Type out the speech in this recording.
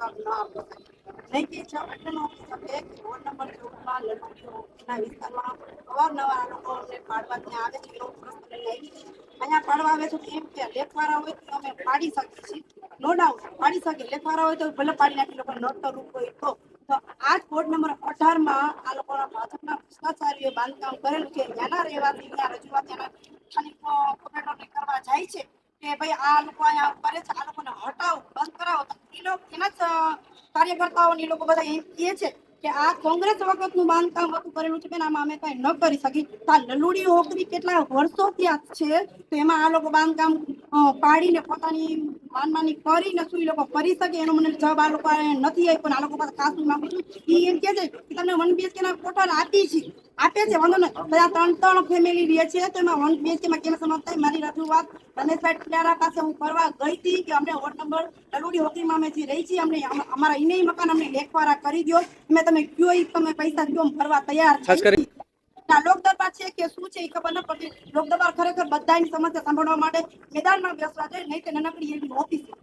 Officer છે છે પાડી શકીએ લેખવાળા હોય તો ભલે પાડી નાખી લોકો નડતર રૂપ હોય તો તો આ નંબર અઢારમાં આ લોકોના ભાજપના ભ્રષ્ટાચારીઓએ બાંધકામ કરેલું છે ત્યાંના રહેવાસી રજૂઆત કોમેન્ટોને કરવા જાય છે કે ભાઈ આ લોકો અહીંયા કરે છે, આ લોકોને હટાવો, બંધ કરાવો. એ લોકો એના જ કાર્યકર્તાઓને એ લોકો બધા એમ કહે છે કે આ કોંગ્રેસ વખતનું બાંધકામ હતું, કરેલું છે આમાં અમે કઈ ન કરી શકી આ લલુડી હોકરી કેટલા વર્ષોથી આ છે, તો એમાં આ લોકો બાંધકામ પાડીને પોતાની માનમાની કરીને શું એ લોકો કરી શકે? એનો મને જવાબ આ લોકો નથી આપ્યો ને આ લોકો પાસે ખાસ માંગુ છું એ એમ કહે છે કે તમને વન બીએચકે ના કોઠા આપી છે. આપે છે વાંધો નહીં. બધા ત્રણ ત્રણ ફેમિલી રહે છે તો એમાં વન બીએચકે માં કેમ સમાપ્ત થાય? મારી રજૂઆત રમેશભાઈ ટીડારા પાસે હું ફરવા ગઈ હતી કે અમને વોર્ડ નંબર લલુડી હોકરીમાં અમે જે રહી છીએ અમને અમારા ઇને મકાન અમને લેખવારા કરી દો મેં તમે કયો એ તમે પૈસા દો ફરવા તૈયાર છીએ. ના લોક દરબાર છે કે શું છે એ ખબર ન પડતી. લોક દરબાર ખરેખર બધાની સમસ્યા સાંભળવા માટે મેદાનમાં બેસવા જોઈએ નહીં કે નાનકડી એવી ઓફિસમાં